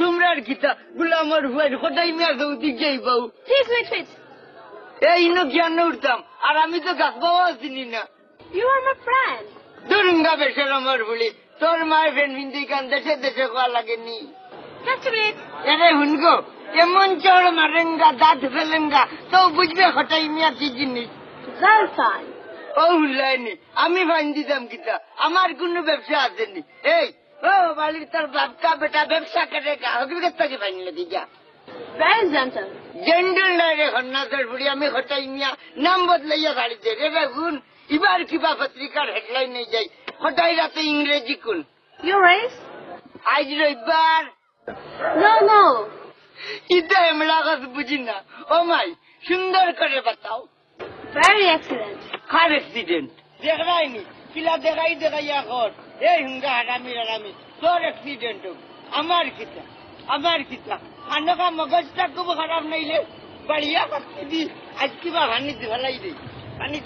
তোমরা আর কিতা হুয়ার মিয়া সৌদি যাই wait. এই জ্ঞান উঠতাম আর আমি তো গাছ চিনি না. দুরুঙ্গা বেশের আমার বলি তোর মায়ের ফ্রেন্ড বিন্দি কান দেশে দেশে কোয়া লাগেনি। এরে হুনগো এমন চড় মারেঙ্গা দাঁত ফেলেঙ্গা তো বুঝবে হঠাই মিয়া কি জিনিস। ও আমি ফাইন দিতাম কিতা আমার কোনো ব্যবসা আসেনি এই বাড়ির তোর বাপকা বেটা ব্যবসা করে Very gentle. জেন্ডল নাই রে বুড়ি আমি হটাই মিয়া। নাম বদলাইয়া গাড়িতে রে এবার কিবা পত্রিকার হেডলাইনে যাই। হটাই রাতে ইংরেজি কোন Your race? আজ রবিবার। No, no. ইটা এমলা গাছ বুঝি না। ও মাই সুন্দর করে বাতাও। Very excellent. কার দেখাইনি কিলা দেখাই দেখাইয়া কর এই হুঙ্গা হারামি হারামি। তোর অ্যাক্সিডেন্ট আমার কিতা? আমার কিতা? আনকা মগজটা খুব খারাপ নাইলে বাড়িয়া করতে দি। আজ কিবা হানি ফেলাই দিই হানি